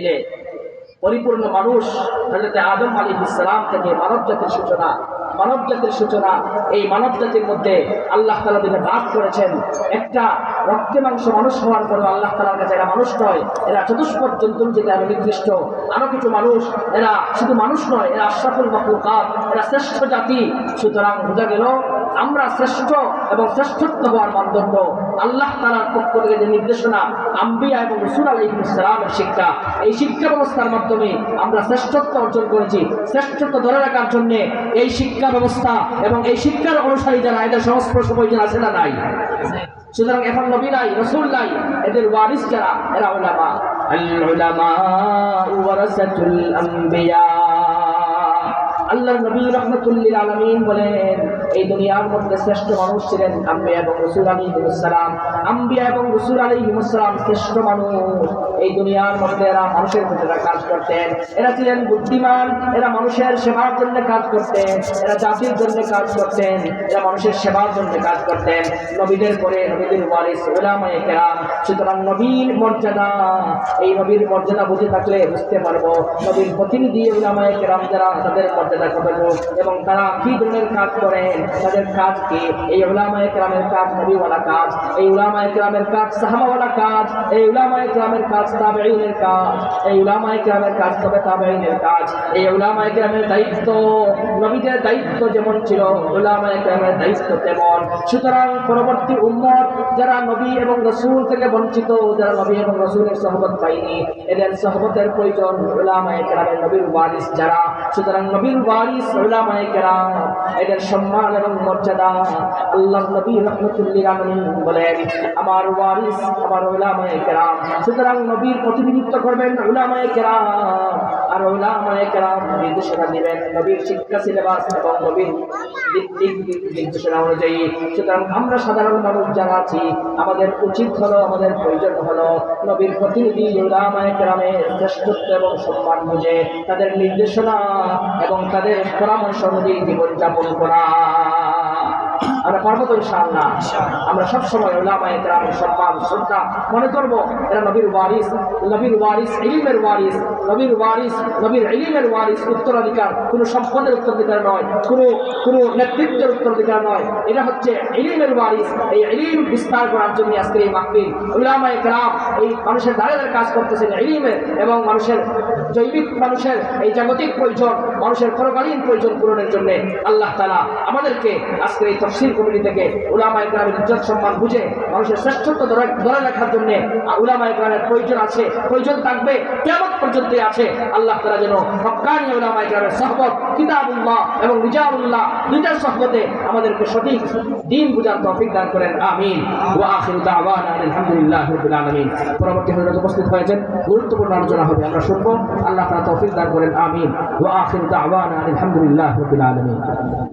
দিলে পরিপূর্ণ মানুষ হজরত আদম আলী ইসলাম থেকে মানব জাতির সূচনা, মানব জাতির সূচনা, এই মানব জাতির মধ্যে আল্লাহ তালা দিনে বাদ করেছেন। একটা রক্তে মাংস মানুষ হওয়ার পরেও আল্লাহ তালার কাছে এরা মানুষ নয়, এরা চতুষ্পদ জন্তুর যেটা আরও নির্দিষ্ট আরও কিছু মানুষ, এরা শুধু মানুষ নয়, এরা আশরাফুল মখলুকাত, এরা শ্রেষ্ঠ জাতি। সুতরাং বোঝা গেল, আমরা শ্রেষ্ঠ এবং শ্রেষ্ঠত্ব হওয়ার মানদণ্ড। আল্লাহ তালার পক্ষ থেকে যে নির্দেশনা আম্বিয়া এবং রসুল আলহিমের শিক্ষা, এই শিক্ষা ব্যবস্থার মাধ্যমে আমরা শ্রেষ্ঠত্ব অর্জন করেছি। শ্রেষ্ঠত্ব ধরে রাখার জন্য এই শিক্ষা ব্যবস্থা এবং এই শিক্ষার অনুসারী যারা, এদের সংস্পর্শ প্রয়োজন আছে না নাই। সুতরাং এখন নবী নাই, রসুল নাই, এদের ওয়ারিস যারা, এরা ওলামা আম্বিয়া। আল্লাহ নবী রহমতুল্লিল আলমিন বলেন, এই দুনিয়ার মধ্যে শ্রেষ্ঠ মানুষ ছিলেন আম্বিয়া এবং রসুল আলী হিমুসালাম আম্বিয়া এবং রসুল আলী হিমুসালাম শ্রেষ্ঠ মানুষ। এই দুনিয়ার মধ্যে এরা মানুষের মধ্যে কাজ করতেন। এরা ছিলেন বুদ্ধিমান, এরা মানুষের সেবার জন্য কাজ করতেন। এরা জাতির জন্য কাজ করতেন, এরা মানুষের সেবার জন্য কাজ করতেন। নবীদের পরে নবীদের ওয়ারিস ওলামায়ে কেরাম। সুতরাং নবীর মর্যাদা, এই নবীর মর্যাদা বুঝে থাকলে বুঝতে পারব। নবীর প্রতিনিধি ওলামায় কেরাম যারা, তাদের মর্যাদা কতটুকু এবং তারা কি ধরনের কাজ করেন? তাদের কাজ কি? এই উলামায়ে কেরামের কাজ নবীওয়ালা কাজ, এই উলামায়ে কেরামের কাজ সাহাবাওয়ালা কাজ, এই উলামায়ে কেরামের কাজ তাবেঈনের কাজ, এই উলামায়ে কেরামের কাজ তবে তাবেঈনের কাজ, এই উলামায়ে কেরামের দায়িত্ব নবীদের দায়িত্ব যেমন ছিল, উলামায়ে কেরামের দায়িত্ব তেমন। সুতরাং পরবর্তী উম্মত যারা নবী এবং রসুল থেকে বঞ্চিত, যারা নবী এবং রসুলের সহবত পায়নি, এদের সহবতের প্রয়োজন উলামায়ে কেরামের নবীর ওয়ারিস যারা। সুতরাং নবীর ওয়ারিস উলামায়ে কেরাম, এদের সম্মান এবং মর্যাদা আল্লাহ নবী রহমতুল্লিল বলেন, আমার ওয়ারিস, আমার উলামায়ে কেরাম। সুতরাং নবীর প্রতিনিধিত্ব করবেন উলামায়ে কেরাম। আর উলামায়ে কেরাম নির্দেশনা দিবেন নবীর শিক্ষা, সিলেবাস এবং নবীর নির্দেশনা অনুযায়ী, সুতরাং আমরা সাধারণ মানুষ যারা আছি, আমাদের উচিত হলো, আমাদের প্রয়োজন হলো নবীর প্রতিনিধি উলামায়ে গ্রামে শ্রেষ্ঠত্ব এবং সম্মান বুঝে তাদের নির্দেশনা এবং তাদের পরামর্শ অনুযায়ী জীবনযাপন করা। আমরা পারব তো ইনশাআল্লাহ। আমরা সবসময় ওলামায়ে কেরামের সম্মান, শ্রদ্ধা মনে করব, এরা নবীর ওয়ারিস নবীর ওয়ারিস, ইলিমের ওয়ারিস, নবীর ওয়ারিস, নবীর ইলিমের ওয়ারিস উত্তরাধিকার। কোনো সম্পদের উত্তরাধিকার নয়, কোনো কোনো নেতৃত্বের উত্তরাধিকার নয়। এটা হচ্ছে ইলিমের ওয়ারিস। এই ইলিম বিস্তার করার জন্য আজকে এই মাহফিল। উলামায়ে কেরাম এই মানুষের দ্বারা দ্বারা কাজ করতেছেন ইলিমের এবং মানুষের জৈবিক মানুষের এই জাগতিক প্রয়োজন, মানুষের পরকালীন প্রয়োজন পূরণের জন্য। আল্লাহ তালা আমাদেরকে আজকে এই তফসিল কমিটি থেকে উলামা ইকরামের ইজ্জত সম্মান বুঝে মানুষের শ্রেষ্ঠত্ব ধরে রাখার জন্য উলামা ইকরামের প্রয়োজন আছে, প্রয়োজন থাকবে কেমন পর্যন্ত আছে। আল্লাহ তালা যেন হকানি উলামা ইকরামের সহবত, কিতাবুল্লাহ এবং রিজাউল্লাহ দুইটার সহবতে আমাদেরকে সঠিক দিন বুঝার তৌফিক দান করেন। আমিন। ওয়া আখিরু আলহামদুলিল্লাহি আলামিন। পরবর্তী হজরত উপস্থিত হয়েছেন। গুরুত্বপূর্ণ আলোচনা হবে, আমরা শুনব। আল্লাহ তাআলা তৌফিক দান করেন। আমিন। ওয়া আখিরু দাওয়ানা আলহামদুলিল্লাহি রাব্বিল আলামিন।